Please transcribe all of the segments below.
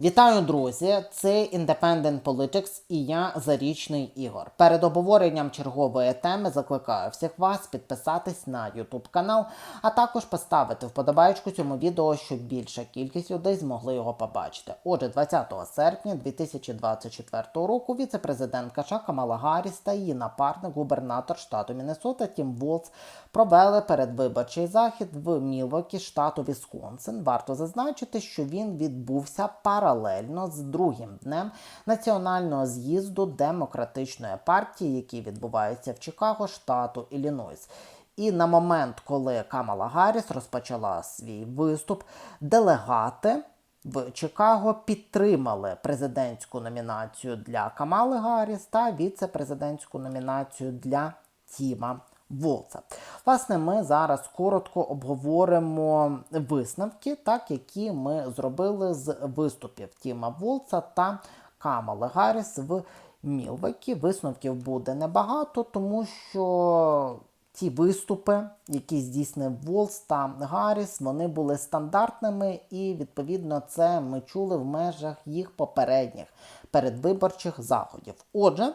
Вітаю, друзі! Це Independent Politics і я Зарічний Ігор. Перед обговоренням чергової теми закликаю всіх вас підписатись на YouTube канал, а також поставити вподобайку цьому відео, щоб більша кількість людей змогли його побачити. Отже, 20 серпня 2024 року віце-президентка США Камала Гарріс та її напарник, губернатор штату Міннесота Тім Волц провели передвиборчий захід в Мілвокі, штату Вісконсин. Варто зазначити, що він відбувся паралельно з другим днем національного з'їзду демократичної партії, який відбувається в Чикаго, штату Іллінойс. І на момент, коли Камала Гарріс розпочала свій виступ, делегати в Чикаго підтримали президентську номінацію для Камали Гарріс та віце-президентську номінацію для Тіма Волца. Власне, ми зараз коротко обговоримо висновки, так які ми зробили з виступів Тіма Волца та Камали Гарріс в Мілвекі. Висновків буде небагато, тому що ті виступи, які здійснив Волс та Гарріс, вони були стандартними, і відповідно це ми чули в межах їх попередніх передвиборчих заходів. Отже.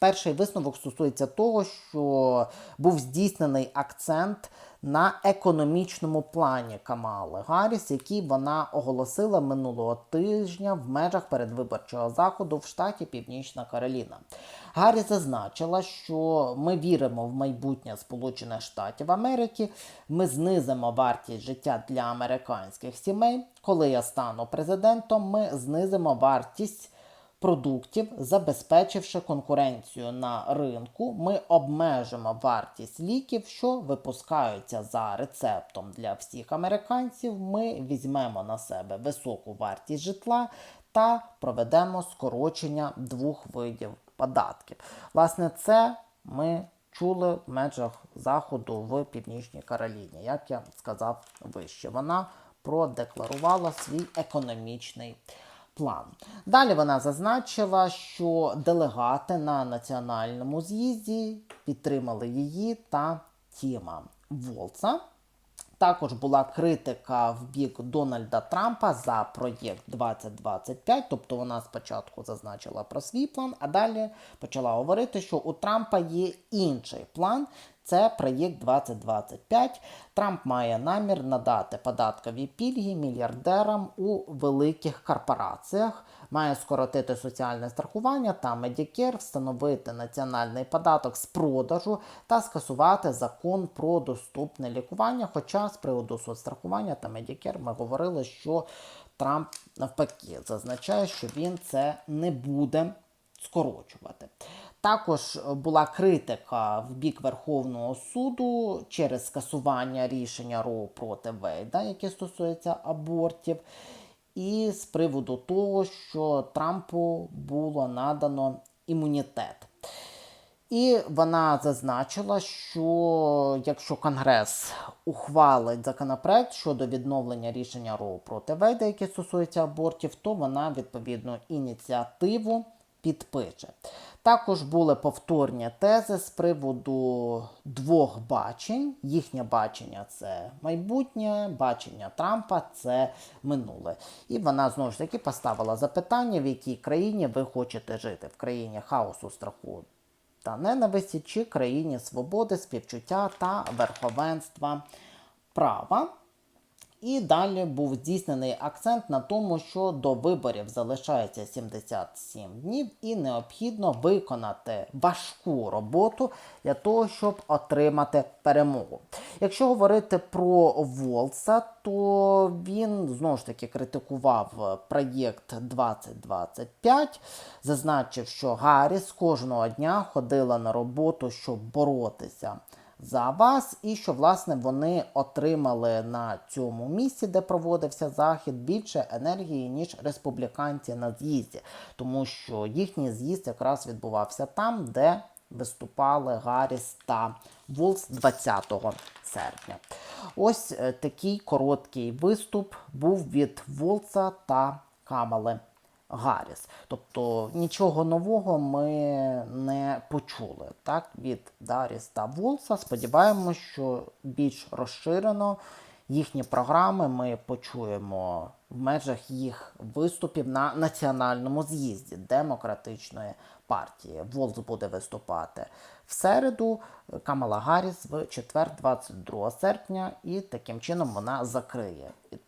Перший висновок стосується того, що був здійснений акцент на економічному плані Камали Гарріс, який вона оголосила минулого тижня в межах передвиборчого заходу в штаті Північна Кароліна. Гарріс зазначила, що ми віримо в майбутнє Сполучених Штатів Америки. Ми знизимо вартість життя для американських сімей. Коли я стану президентом, ми знизимо вартість продуктів, забезпечивши конкуренцію на ринку, ми обмежимо вартість ліків, що випускаються за рецептом для всіх американців. Ми візьмемо на себе високу вартість житла та проведемо скорочення двох видів податків. Власне, це ми чули в межах заходу в Північній Кароліні, як я сказав вище. Вона продекларувала свій економічний план. Далі вона зазначила, що делегати на національному з'їзді підтримали її та Тіма Волца. Також була критика в бік Дональда Трампа за проєкт 2025. Тобто вона спочатку зазначила про свій план, а далі почала говорити, що у Трампа є інший план. Це проєкт 2025. Трамп має намір надати податкові пільги мільярдерам у великих корпораціях, має скоротити соціальне страхування та медікер, встановити національний податок з продажу та скасувати закон про доступне лікування. Хоча з приводу соцстрахування та медікер ми говорили, що Трамп навпаки зазначає, що він це не буде скорочувати. Також була критика в бік Верховного суду через скасування рішення Роу проти Вейда, яке стосується абортів, і з приводу того, що Трампу було надано імунітет. І вона зазначила, що якщо Конгрес ухвалить законопроект щодо відновлення рішення Роу проти Вейда, яке стосується абортів, то вона відповідну ініціативу підпише. Також були повторні тези з приводу двох бачень. Їхнє бачення це майбутнє, бачення Трампа це минуле. І вона знову ж таки поставила запитання, в якій країні ви хочете жити: в країні хаосу, страху та ненависті, чи країні свободи, співчуття та верховенства права. І далі був здійснений акцент на тому, що до виборів залишається 77 днів, і необхідно виконати важку роботу для того, щоб отримати перемогу. Якщо говорити про Волса, то він знову ж таки критикував проєкт 2025, зазначив, що Гарріс кожного дня ходила на роботу, щоб боротися за вас, і що власне вони отримали на цьому місці, де проводився захід, більше енергії, ніж республіканці на з'їзді, тому що їхній з'їзд якраз відбувався там, де виступали Гарріс та Волс 20 серпня. Ось е, такий короткий виступ був від Волца та Камали. Гарріс. Тобто нічого нового ми не почули так, від Даріс та Волса. Сподіваємось, що більш розширено їхні програми ми почуємо в межах їх виступів на національному з'їзді демократичної партії. Волз буде виступати в середу. Камала Гарріс в четвер, 22 серпня, і таким чином вона закриє